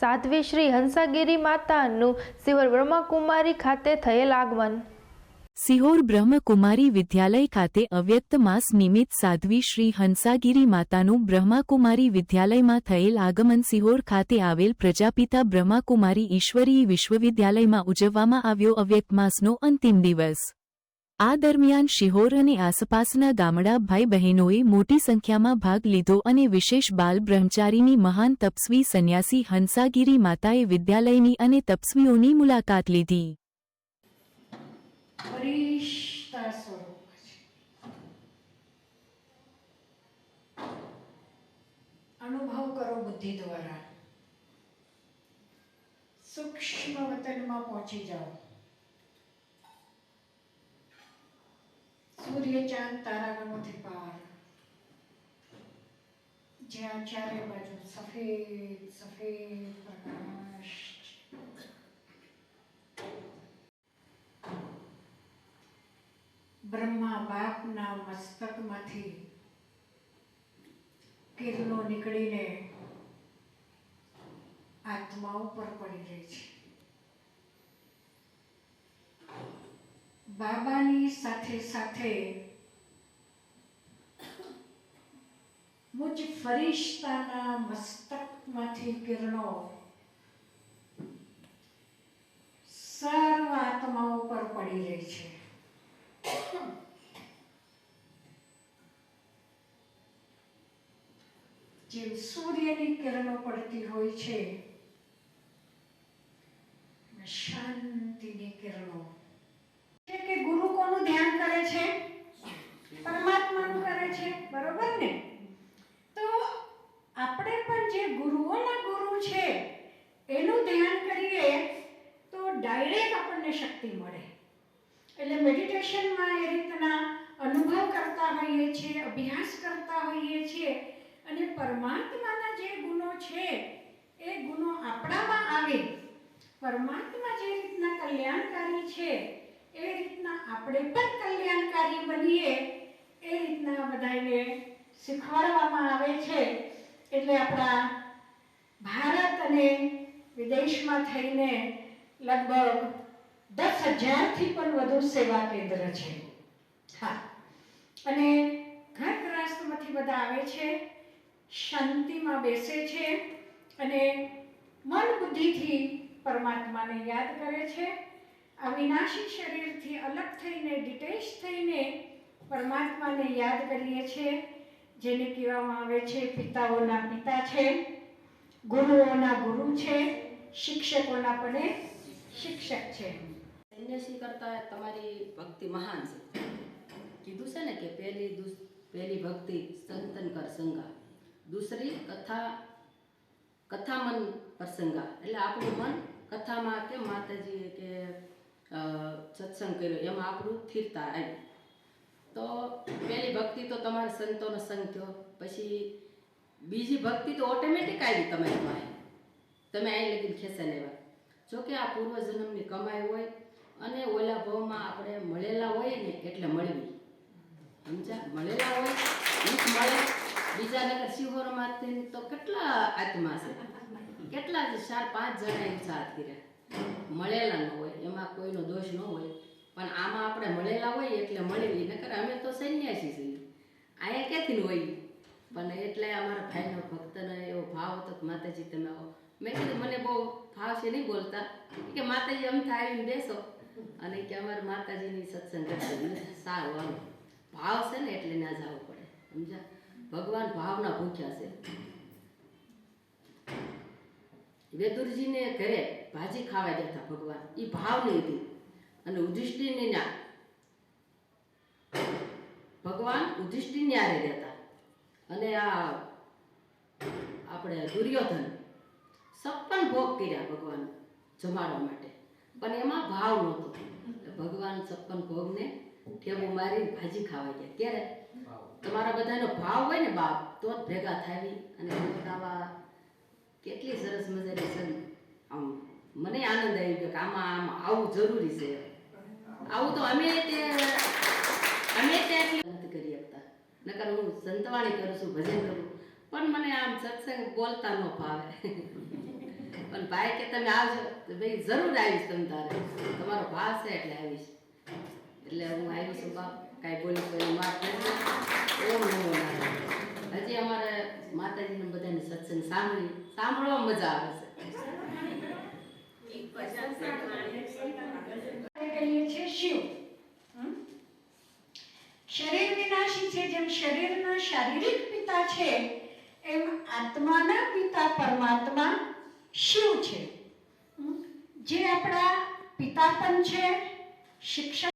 સાધ્વી શ્રી હંસાગીરી માતાનું સિહોર બ્રહ્માકુમારી ખાતે થયેલ આગમન. સિહોર બ્રહ્મકુમારી વિદ્યાલય ખાતે અવ્યક્ત માસ નિમિત્ત સાધ્વી શ્રી હંસાગીરી માતાનું બ્રહ્માકુમારી વિદ્યાલયમાં થયેલ આગમન સિહોર ખાતે આવેલ પ્રજાપિતા બ્રહ્માકુમારી ઈશ્વરીય વિશ્વવિદ્યાલયમાં ઉજવવામાં આવ્યો અવ્યક્ત માસનો અંતિમ દિવસ. આ દરમિયાન શિહોર અને આસપાસના ગામડા ભાઈ બહેનોએ મોટી સંખ્યામાં ભાગ લીધો અને વિશેષ બાલ બ્રહ્મચારીની મહાન તપસ્વી સંન્યાસી હંસાગીરી માતાએ વિદ્યાલયની અને તપસ્વીઓની મુલાકાત લીધી. અનુભવ કરો બુદ્ધિ દ્વારા. સૂક્ષ્મ વતનમાં પહોંચી જાઓ. સૂર્ય ચાંદ તારાગણોથી પાર જ્યાં ચારે બાજુ સફેદ સફેદ પ્રકાશ. બ્રહ્મા બાપના મસ્તકમાંથી કિરણો નીકળીને આત્મા ઉપર પડી રહી છે. બાબાની સાથે સાથે મુજ ફરિશ્તાના મસ્તકમાંથી કિરણો સર્વ આત્માઓ પર પડી રહી છે. જેમ સૂર્યની કિરણો પડતી હોય છે શાંતિની કિરણો છે કે ગુરુ કોનું ધ્યાન કરે છે છે? બરોબર ને? તો આપણે પણ જે ગુરુઓના ગુરુ છે, એનું ધ્યાન કરીએ તો ડાયરેક્ટ આપણને શક્તિ મળે. એટલે મેડિટેશનમાં એ રીતના અનુભવ કરતા હોઈએ છીએ, અભ્યાસ કરતા હોઈએ છીએ, અને પરમાત્માના જે ગુણો છે, એ ગુનો આપણામાં આવે. પરમાત્મા જે રીતના કલ્યાણકારી છે, એ રીતના આપણે પણ કલ્યાણકારી બનીએ શીખવાડવામાં આવે છે એટલે આપણા ભારત અને વિદેશમાં થઈને લગભગ દસ હજારથી પણ વધુ સેવા કેન્દ્ર છે. હા. અને ઘર ગ્રહસ્થમાંથી બધા આવે છે, શાંતિમાં બેસે છે અને મન બુદ્ધિથી પરમાત્માને યાદ કરે છે. અવિનાશી શરીરથી અલગ થઈને, ડિટેચ થઈને પરમાત્માને યાદ કરીએ છીએ. જેને કહેવામાં આવે છે, પિતાઓના પિતા છે, ગુરુઓના ગુરુ છે, શિક્ષકોના પણ શિક્ષક છે. સંન્યાસી કરતા તમારી ભક્તિ મહાન છે. કીધું છે ને કે પહેલી પહેલી ભક્તિ સંતન કર સંગા. દૂસરી કથા કથામન પ્રસંગા એટલે આપણું મન કથામાં કેમ માતાજીએ કે સત્સંગ કર્યો, એમાં આપણું સ્થિરતા આવી. તો પહેલી ભક્તિ તો તમારા સંતોનો સંગ થયો. પછી બીજી ભક્તિ તો ઓટોમેટિક આવી તમારી પાસે. તમે અહીં લગીને ખેંચા લેવા જોકે આ પૂર્વજન્મની કમાઈ હોય અને ઓલા ભાવમાં આપણે મળેલા હોય ને એટલે મળવી. સમજ્યા? મળેલા હોય ઈ મળે. બીજા નગર શિહોરમાંથી તો કેટલા આત્મા છે? કેટલા ચાર પાંચ જણા એક સાથ કર્યા. મળેલા ન હોય, એમાં કોઈનો દોષ ન હોય પણ આમાં મળેલા હોય એટલે મળેલી નકર અમે તો સંન્યાસી છીએ. અહીંયા ક્યાંથી હોય? પણ એટલે અમારા ભાઈનો ભક્તનો એવો ભાવ હતો કે માતાજી તમે આવો. મેં કીધું, મને બહુ ભાવ છે, નહીં બોલતા. કે માતાજી અમથા આવીને બેસો. અને કે અમારે માતાજીની સત્સંગ સારું આવો ભાવ છે ને એટલે ના જવું પડે. સમજ્યા? ભગવાન ભાવના ભૂખ્યા છે. વેદુરજીને ઘરે ભાજી ખાવા દેતા ભગવાન. એ ભાવની હતી. અને યુધિષ્ઠિરને ના ભગવાન યુધિષ્ઠિરને ન્યારે રહેતા અને આ આપણે દુર્યોધન સપન ભોગ કર્યા ભગવાન જમાડવા માટે. પણ એમાં ભાવ નહોતો. ભગવાન સપન ભોગને ઠેબુ મારીને ભાજી ખાવા ગયા. ત્યારે તમારા બધાનો ભાવ હોય ને બાપ, તો જ ભેગા થાવી અને આવા કેટલી સરસ મજાની છે આમ મને આનંદ આવી ગયો કે આમાં આમ આવું જરૂરી છે. આવું તો અમે તે અમે ત્યાંથી નથી કરી શકતા નકર હું સંતવાણી કરું છું, ભજન કરું. પણ મને આમ સત્સંગ બોલતા ન ફાવે પણ ભાઈ કે તમે આવજો. તો ભાઈ, જરૂર આવીશ તમે તારે. તમારો ભાવ છે એટલે આવીશ. એટલે હું આવી છું બાપ. કાંઈ બોલી તો વાત નથી. ઓમ નમો હજી અમારે માતાજીને બધાને સત્સંગ સાંભળી સાંભળવા મજા આવે છે કહીએ છીએ શિવ હમ? શરીર વિનાશી છે જેમ શરીરના શારીરિક પિતા છે, એમ આત્માના પિતા પરમાત્મા શિવ છે. જે આપણા પિતા પણ છે, શિક્ષક